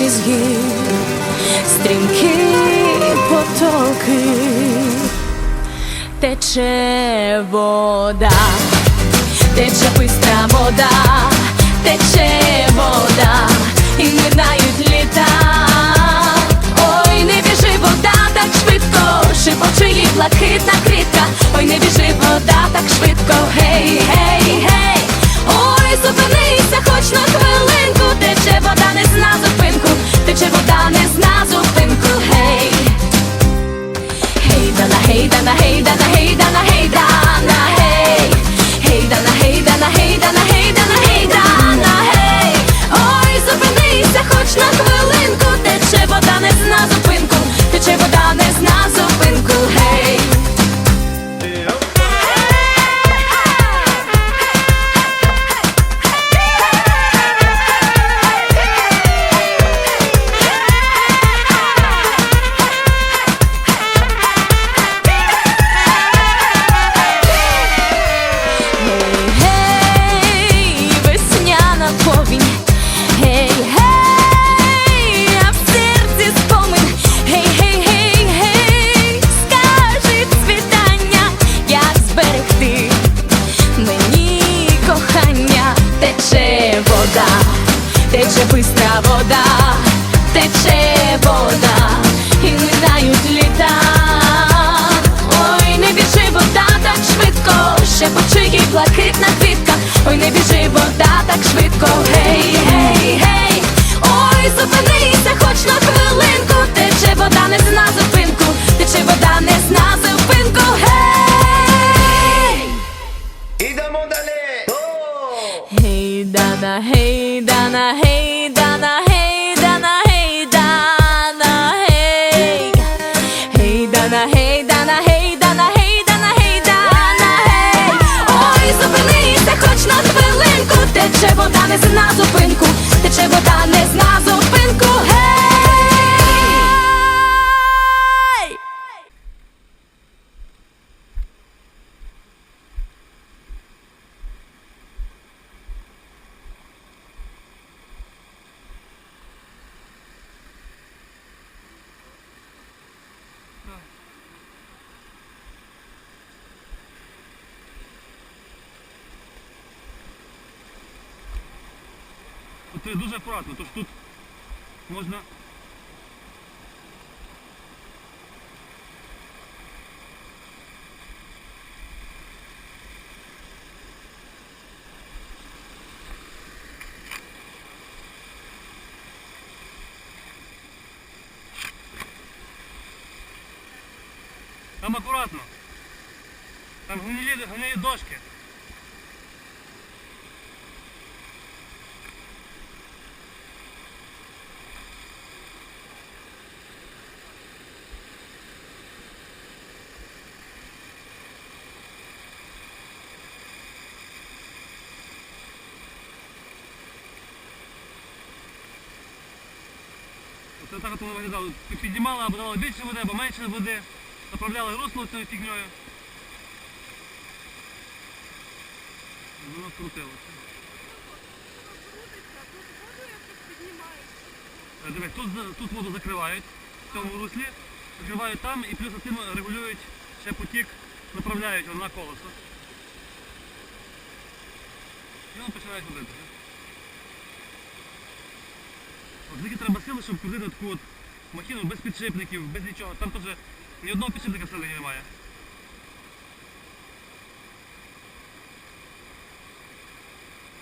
ці з гір, стрімкі потоки, тече вода, тече бистра вода, тече вода, і минають літа. Ой, не біжи вода так швидко, шипоче їй блакитна квітка. Ой, не біжи вода так швидко, гей, тече бистра вода, тече вода, і минають літа. Ой, не біжи вода так швидко, шепоче їй блакитна квітка. Ой, не біжи вода так швидко, гей, гей, гей. Ой, зупинися, хоч на хвилинку, тече вода не зна зупинку, тече вода не зна зупинку, гей. Ідемо далі! Гей, дана, гей, дана, гей, Тут дуже акуратно, тож тут можна. Там акуратно. Там гнилі, гнилі дошки. Так от воно виглядало. Піднімала, або давала більше води, або менше води. Направляли русло цією фігньою. Воно крутилося. Е, Дивись, тут, тут воду закривають в цьому руслі, закривають там і плюс цим регулюють ще потік, направляють на колесо. І воно починає ходити. От треба сили, щоб крутити таку от махіну без підшипників, без нічого. Там теж ні одного підшипника всередині немає.